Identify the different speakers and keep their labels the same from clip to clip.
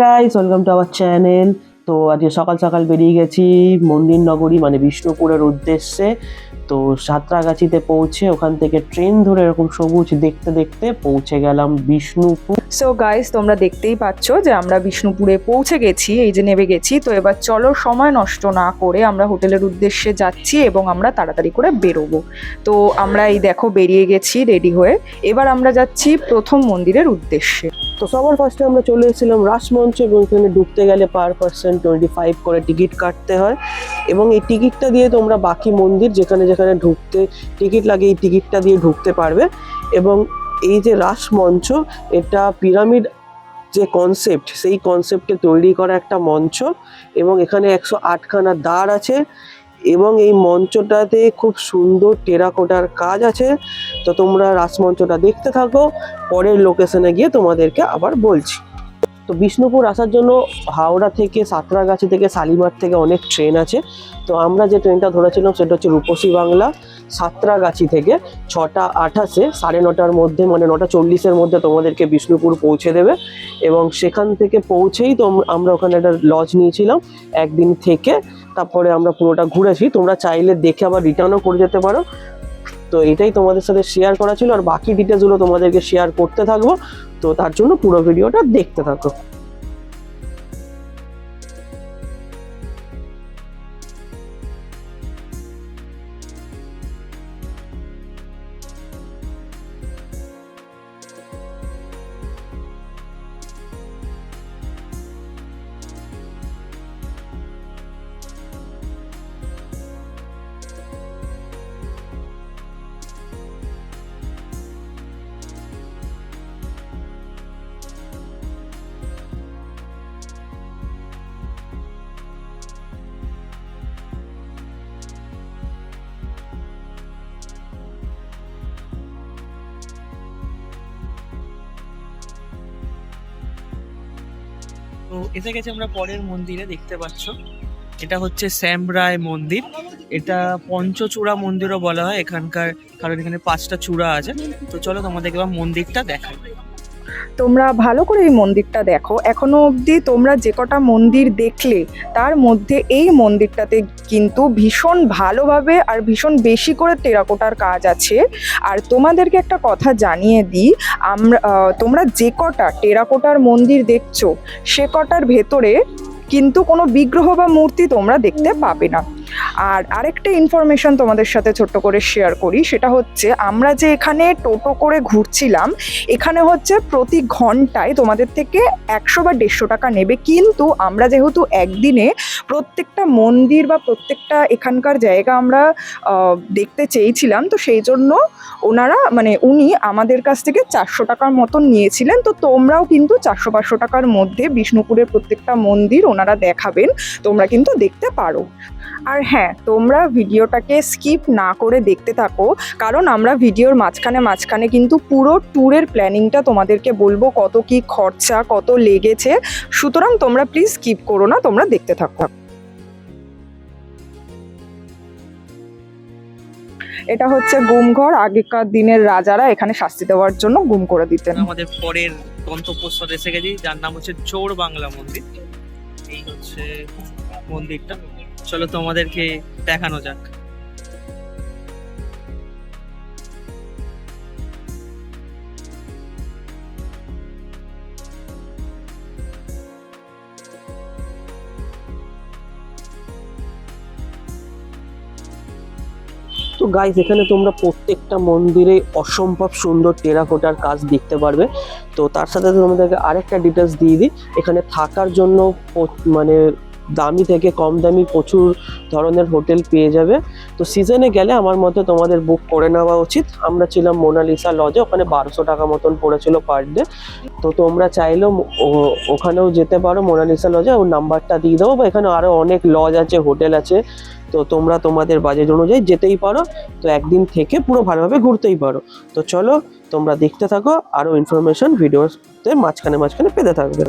Speaker 1: Guys welcome to our channel তো আজকে সকাল সকাল বেরিয়ে গেছি মন্দির নগরী মানে বিষ্ণুপুরের উদ্দেশ্যে। তো সাঁতরাগাছিতে পৌঁছে ওখান থেকে ট্রেন ধরে এরকম সবুজ দেখতে দেখতে পৌঁছে গেলাম বিষ্ণুপুর।
Speaker 2: সো গাইস তোমরা দেখতেই পাচ্ছ যে আমরা বিষ্ণুপুরে পৌঁছে গেছি এই যে নেমে গেছি। তো এবার চলো সময় নষ্ট না করে আমরা হোটেলের উদ্দেশ্যে যাচ্ছি এবং আমরা তাড়াতাড়ি করে বেরোবো। তো আমরা এই দেখো বেরিয়ে গেছি রেডি হয়ে। এবার আমরা যাচ্ছি প্রথম মন্দিরের উদ্দেশ্যে।
Speaker 1: তো সবার ফার্স্টে আমরা চলে এসেছিলাম রাসমঞ্চ এবং এখানে ঢুকতে গেলে পার পার্সন টোয়েন্টি ফাইভ করে টিকিট কাটতে হয়। এবং এই টিকিটটা দিয়ে তোমরা বাকি মন্দির যেখানে যেখানে ঢুকতে টিকিট লাগে এই টিকিটটা দিয়ে ঢুকতে পারবে। এবং এই যে রাসমঞ্চ এটা পিরামিড যে কনসেপ্ট সেই কনসেপ্টে তৈরি করা একটা মঞ্চ এবং এখানে একশো আটখানা দ্বার আছে এবং এই মঞ্চটাতে খুব সুন্দর টেরাকোটার কাজ আছে। তো তোমরা রাসমঞ্চটা দেখতে থাকো, পরের লোকেশনে গিয়ে তোমাদেরকে আবার বলছি। তো বিষ্ণুপুর আসার জন্য হাওড়া থেকে সাঁতরাগাছি থেকে শালিমার থেকে অনেক ট্রেন আছে। তো আমরা যে ট্রেনটা ধরেছিলাম সেটা হচ্ছে রূপসী বাংলা সাঁতরাগাছি থেকে ছটা আঠাশে সাড়ে নটার মধ্যে মানে নটা চল্লিশের মধ্যে তোমাদেরকে বিষ্ণুপুর পৌঁছে দেবে এবং সেখান থেকে পৌঁছেই তো আমরা ওখানে একটা লজ নিয়েছিলাম একদিন থেকে। তারপরে আমরা পুরোটা ঘুরেছি। তোমরা চাইলে দেখে আবার রিটার্নও করে যেতে পারো। তো এটাই তোমাদের সাথে শেয়ার করা ছিল, আর বাকি ডিটেলসগুলো তোমাদেরকে শেয়ার করতে থাকব। তো তার জন্য পুরো ভিডিওটা দেখতে থাকো।
Speaker 3: এসে গেছে আমরা পরের মন্দিরে, দেখতে পাচ্ছ। এটা হচ্ছে শ্যাম রায় মন্দির। এটা পঞ্চচূড়া মন্দিরও বলা হয়, এখানকার কারণ এখানে পাঁচটা চূড়া আছে। তো চলো তোমাদেরকে এবার মন্দিরটা দেখাই।
Speaker 2: তোমরা ভালো করে এই মন্দিরটা দেখো। এখনও অবধি তোমরা যে কটা মন্দির দেখলে, তার মধ্যে এই মন্দিরটাতে কিন্তু ভীষণ ভালোভাবে আর ভীষণ বেশি করে টেরাকোটার কাজ আছে। আর তোমাদেরকে একটা কথা জানিয়ে দিই, আমরা তোমরা যে কটা টেরাকোটার মন্দির দেখছ, সে কটার ভেতরে কিন্তু কোনো বিগ্রহ বা মূর্তি তোমরা দেখতে পাবে না। আর আরেকটা ইনফরমেশন তোমাদের সাথে ছোট্ট করে শেয়ার করি, সেটা হচ্ছে আমরা যে এখানে টোটো করে ঘুরছিলাম, এখানে হচ্ছে প্রতি ঘন্টায় তোমাদের থেকে একশো বা দেড়শো টাকা নেবে। কিন্তু আমরা যেহেতু একদিনে প্রত্যেকটা মন্দির বা প্রত্যেকটা এখানকার জায়গা আমরা দেখতে চেয়েছিলাম, তো সেই জন্য ওনারা মানে উনি আমাদের কাছ থেকে চারশো টাকার মতন নিয়েছিলেন। তো তোমরাও কিন্তু চারশো পাঁচশো টাকার মধ্যে বিষ্ণুপুরের প্রত্যেকটা মন্দির ওনারা দেখাবেন, তোমরা কিন্তু দেখতে পারো। আর হ্যাঁ তোমরা ভিডিওটাকে স্কিপ না করে দেখতে থাকো, কারণ আমরা ভিডিওর মাঝখানে মাঝখানে কিন্তু পুরো ট্যুরের প্ল্যানিংটা তোমাদেরকে বলব, কত কি খরচা, কত লেগেছে। সুতরাং তোমরা প্লিজ স্কিপ করো না, তোমরা দেখতে থাকো। এটা হচ্ছে গুমঘর, আগেকার দিনের রাজারা এখানে শাস্তি দেওয়ার জন্য গুম করে দিতেন।
Speaker 3: আমাদের পরের গন্তব্যস্থল এসে গেছি, যার নাম হচ্ছে চোর বাংলা মন্দির। এই হচ্ছে মন্দিরটা। চলো তোমাদেরকে দেখানো যাক।
Speaker 1: তো গাইজ এখানে তোমরা প্রত্যেকটা মন্দিরে অসম্ভব সুন্দর টেরাকোটার কাজ দেখতে পারবে। তো তার সাথে তোমাদেরকে আরেকটা ডিটেলস দিয়ে দিই। এখানে থাকার জন্য মানে দামি থেকে কম দামি প্রচুর ধরনের হোটেল পেয়ে যাবে। তো সিজনে গেলে আমার মতে তোমাদের বুক করে নেওয়া উচিত। আমরা ছিলাম মোনালিসা লজে ওখানে বারোশো টাকা মতন পড়েছিল পার ডে তো তোমরা চাইলেও ওখানেও যেতে পারো মোনালিসা লজে ওর নাম্বারটা দিয়ে দেবো, বা এখানে আরও অনেক লজ আছে, হোটেল আছে। তো তোমরা তোমাদের বাজেট অনুযায়ী যেতেই পারো। তো একদিন থেকে পুরো ভালোভাবে ঘুরতেই পারো। তো চলো, তোমরা দেখতে থাকো। আরও ইনফরমেশন ভিডিওতে মাঝখানে মাঝখানে পেতে থাকবে।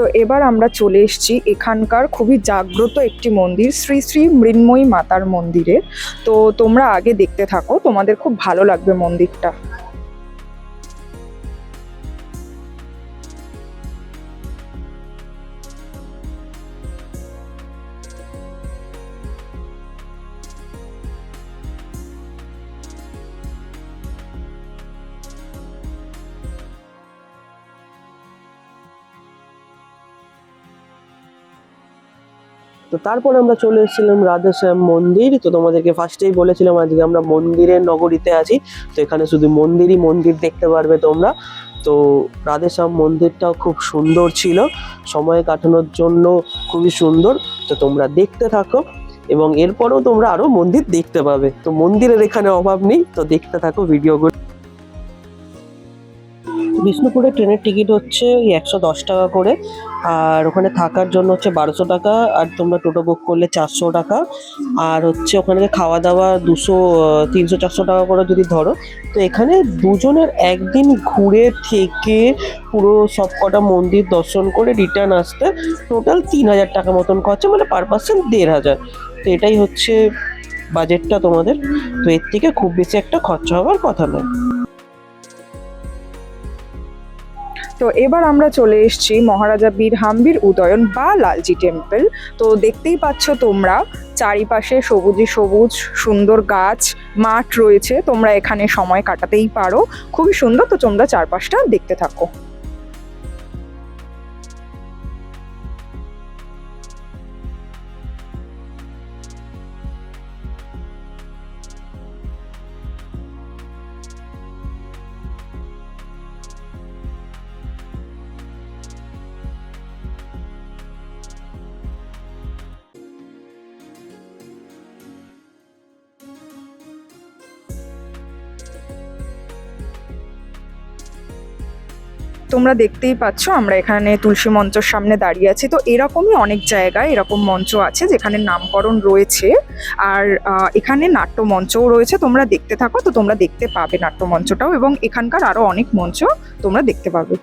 Speaker 2: তো এবার আমরা চলে এসেছি এখানকার খুবই জাগ্রত একটি মন্দির, শ্রী শ্রী মৃন্ময়ী মাতার মন্দিরে। তো তোমরা আগে দেখতে থাকো, তোমাদের খুব ভালো লাগবে মন্দিরটা।
Speaker 1: তো তারপর আমরা চলে এসেছিলাম রাধেশ্যাম মন্দির। তো তোমাদেরকে ফার্স্টেই বলেছিলাম, আজকে আমরা মন্দিরের নগরীতে আছি। তো এখানে শুধু মন্দিরই মন্দির দেখতে পারবে তোমরা। তো রাধেশ্যাম মন্দিরটাও খুব সুন্দর ছিল। সময় কাটানোর জন্য খুবই সুন্দর। তো তোমরা দেখতে থাকো এবং এরপরেও তোমরা আরও মন্দির দেখতে পাবে। তো মন্দিরের এখানে অভাব নেই। তো দেখতে থাকো ভিডিওগুলো বিষ্ণুপুরের ট্রেনের টিকিট হচ্ছে একশো দশ টাকা করে। আর ওখানে থাকার জন্য হচ্ছে বারোশো টাকা আর তোমরা টোটো বুক করলে চারশো টাকা। আর হচ্ছে ওখানে খাওয়া দাওয়া দুশো, তিনশো, চারশো টাকা করে যদি ধরো, তো এখানে দুজনের একদিন ঘুরে থেকে পুরো সব কটা মন্দির দর্শন করে রিটার্ন আসতে টোটাল তিন হাজার টাকা মতন খরচা মানে পার পার্সন দেড় হাজার। তো এটাই হচ্ছে বাজেটটা তোমাদের। তো এর থেকে খুব বেশি একটা খরচা হওয়ার কথা নয়।
Speaker 2: তো এবার আমরা চলে এসছি মহারাজা বীর হাম্বির উদয়ন বা লালজি টেম্পল। তো দেখতেই পাচ্ছ তোমরা, চারিপাশে সবুজই সবুজ, সুন্দর গাছ, মাঠ রয়েছে। তোমরা এখানে সময় কাটাতেই পারো। খুবই সুন্দর, তো তোমরা চারপাশটা দেখতে থাকো। তোমরা দেখতেই পাচ্ছ, আমরা এখানে তুলসী মঞ্চের সামনে দাঁড়িয়ে আছি। তো এরকমই অনেক জায়গায় এরকম মঞ্চ আছে যেখানে নামকরণ রয়েছে। আর এখানে নাট্য মঞ্চও রয়েছে, তোমরা দেখতে থাকো। তো তোমরা দেখতে পাবে নাট্য মঞ্চটাও এবং এখানকার আরও অনেক মঞ্চ তোমরা দেখতে পাবে।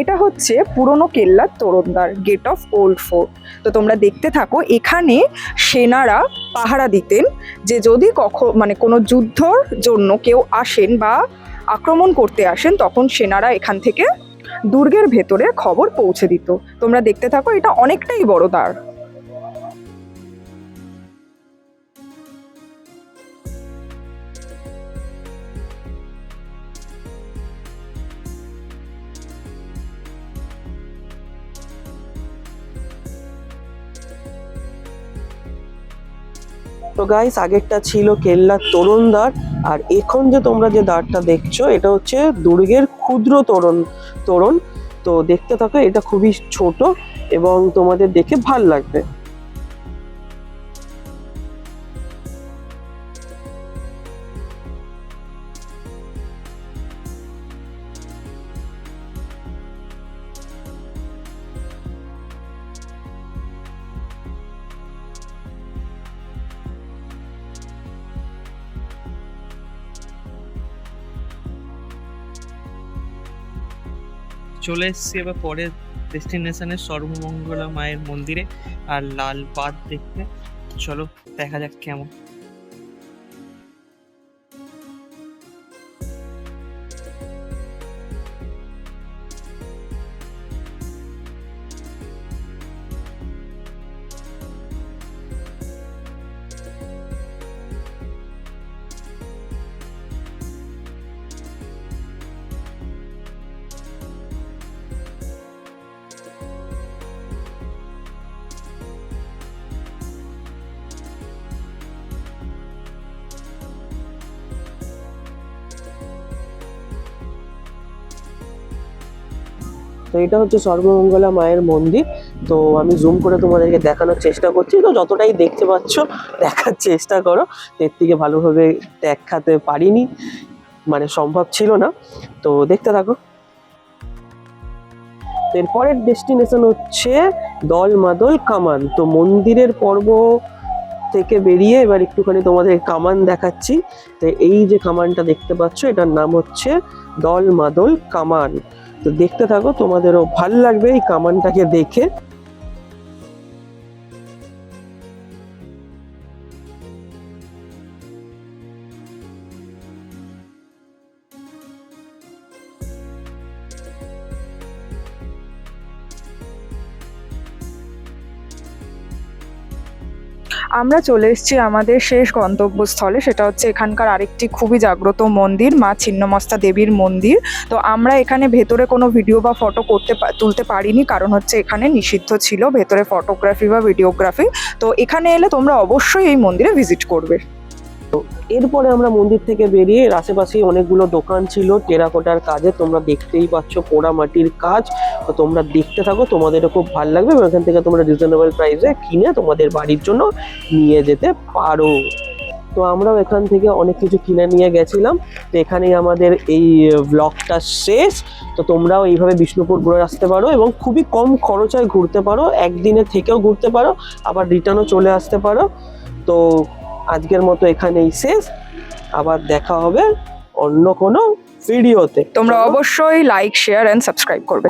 Speaker 2: এটা হচ্ছে পুরনো কেল্লার তোরণদ্বার গেট অফ ওল্ড ফোর্ট তো তোমরা দেখতে থাকো, এখানে সেনারা পাহারা দিতেন যে যদি কখন মানে কোনো যুদ্ধর জন্য কেউ আসেন বা আক্রমণ করতে আসেন, তখন সেনারা এখান থেকে দুর্গের ভেতরে খবর পৌঁছে দিত। তোমরা দেখতে থাকো, এটা অনেকটাই বড় দ্বার।
Speaker 1: তো গাইস আগেরটা ছিল কেল্লার তরুণ দ্বার আর এখন যে তোমরা যে দ্বারটা দেখছ, এটা হচ্ছে দুর্গের ক্ষুদ্র তোরণ তোরণ। তো দেখতে থাকো, এটা খুবই ছোট এবং তোমাদের দেখে ভালো লাগবে।
Speaker 3: চলে এসেছি এবার পরের ডেস্টিনেশনের সর্বমঙ্গলা মায়ের মন্দিরে আর লাল পাত দেখতে। চলো দেখা যাক কেমন।
Speaker 1: তো এটা হচ্ছে সর্বমঙ্গলা মায়ের মন্দির। তো আমি জুম করে তোমাদেরকে দেখানোর চেষ্টা করছি। তো যতটাই দেখতে পাচ্ছ, দেখার চেষ্টা করো। এর থেকে ভালোভাবে দেখাতে পারিনি মানে সম্ভব ছিল না। তো দেখতে থাকো। এরপরের ডেস্টিনেশন হচ্ছে দল মাদল কামান। তো মন্দিরের পর্ব থেকে বেরিয়ে এবার একটুখানি তোমাদের কামান দেখাচ্ছি। তো এই যে কামানটা দেখতে পাচ্ছ, এটার নাম হচ্ছে দল মাদল কামান। তো দেখতে থাকো তোমাদেরও ভালো লাগবে এই কামানটাকে দেখে।
Speaker 2: আমরা চলে এসেছি আমাদের শেষ গন্তব্যস্থলে, সেটা হচ্ছে এখানকার আরেকটি খুবই জাগ্রত মন্দির, মা ছিন্নমস্তা দেবীর মন্দির। তো আমরা এখানে ভেতরে কোনো ভিডিও বা ফটো করতে তুলতে পারিনি, কারণ হচ্ছে এখানে নিষিদ্ধ ছিল, ভেতরে ফটোগ্রাফি বা ভিডিওগ্রাফি। তো এখানে এলে তোমরা অবশ্যই এই মন্দিরে ভিজিট করবে।
Speaker 1: এরপরে আমরা মন্দির থেকে বেরিয়ে আশেপাশেই অনেকগুলো দোকান ছিল, টেরাকোটার কাজে, তোমরা দেখতেই পাচ্ছ পোড়া মাটির কাজ। তো তোমরা দেখতে থাকো, তোমাদেরও খুব ভালো লাগবে এবং এখান থেকে তোমরা রিজনেবল প্রাইসে কিনে তোমাদের বাড়ির জন্য নিয়ে যেতে পারো। তো আমরাও এখান থেকে অনেক কিছু কিনে নিয়ে গেছিলাম। তো এখানেই আমাদের এই ব্লগটা শেষ। তো তোমরাও এইভাবে বিষ্ণুপুর ঘুরে আসতে পারো এবং খুবই কম খরচায় ঘুরতে পারো। একদিনে থেকেও ঘুরতে পারো, আবার রিটার্নও চলে আসতে পারো। তো আজকের মতো এখানেই শেষ। আবার দেখা হবে অন্য কোনো ভিডিওতে।
Speaker 2: তোমরা অবশ্যই লাইক শেয়ার অ্যান্ড সাবস্ক্রাইব করবে।